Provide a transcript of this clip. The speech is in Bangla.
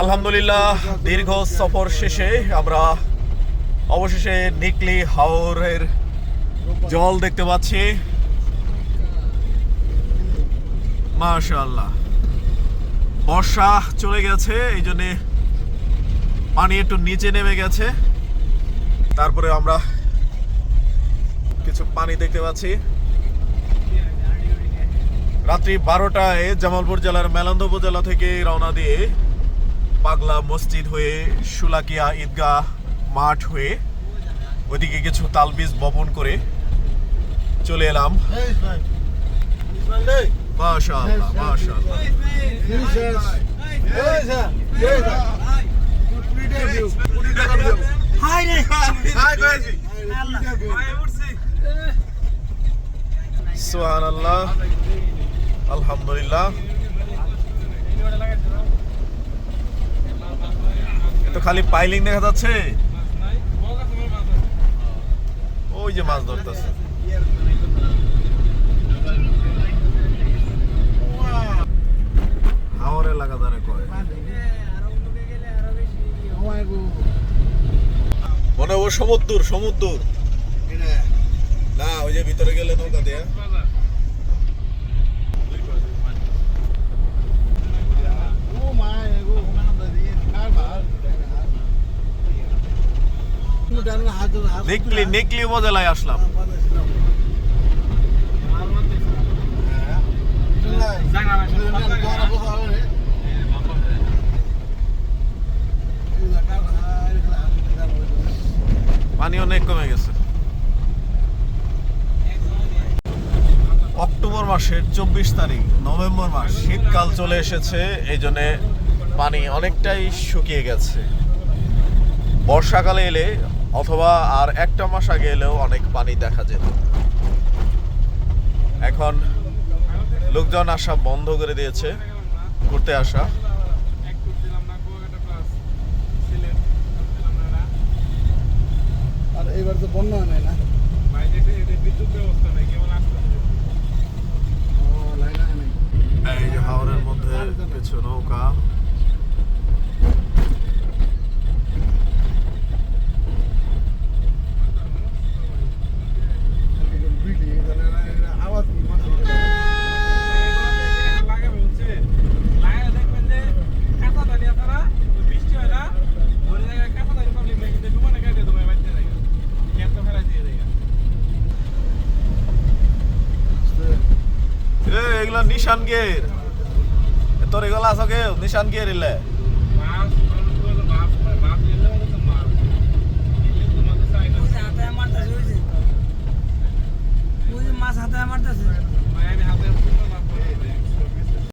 আলহামদুলিল্লাহ, দীর্ঘ সফর শেষে আমরা অবশেষে নিকলি হাওরের জল দেখতে পাচ্ছি। মাশাআল্লাহ। বর্ষা চলে গেছে, এই জন্যে পানি একটু নিচে নেমে গেছে। তারপরে আমরা কিছু পানি দেখতে পাচ্ছি। রাত্রি বারোটায় জামালপুর জেলার মেলান্দ উপজেলা থেকে রওনা দিয়ে পাগলা মসজিদ হয়ে সুলাকিয়া ঈদগাহ মাঠ হয়ে ওইদিকে কিছু তালবিজ বপন করে চলে এলাম। মাশাআল্লাহ মাশাআল্লাহ। সুবহানাল্লাহ। আলহামদুলিল্লাহ। তো খালি পাইলিং দেখা যাচ্ছে? ওই যে মাছ ধরতেছে। হাওরে লাগা ধরে কয় মনে ও সমুদ্র সমুদ্র। না ওই যে ভিতরে গেলে নৌকা দিয়ে। নিকলি নিকলি উপজেলায় আসলাম। পানি অনেক কমে গেছে। অক্টোবর মাসের চব্বিশ তারিখ, নভেম্বর মাস, শীতকাল চলে এসেছে, এই জন্যে পানি অনেকটাই শুকিয়ে গেছে। বর্ষাকালে এলে অথবা আর একটা মাস আগে এলেও অনেক পানি দেখা যেত। এখন লোকজন আসা বন্ধ করে দিয়েছে, ঘুরতে আসা। এবার তো বন্যা হয় নাই না। ও লাইন হয় নাই। এই যে হাওরের মধ্যে কিছু নৌকা। এগুলো নিশান গের তোর এগুলো আছো কেউ নিশান গের এলে মাছ হাতে আমার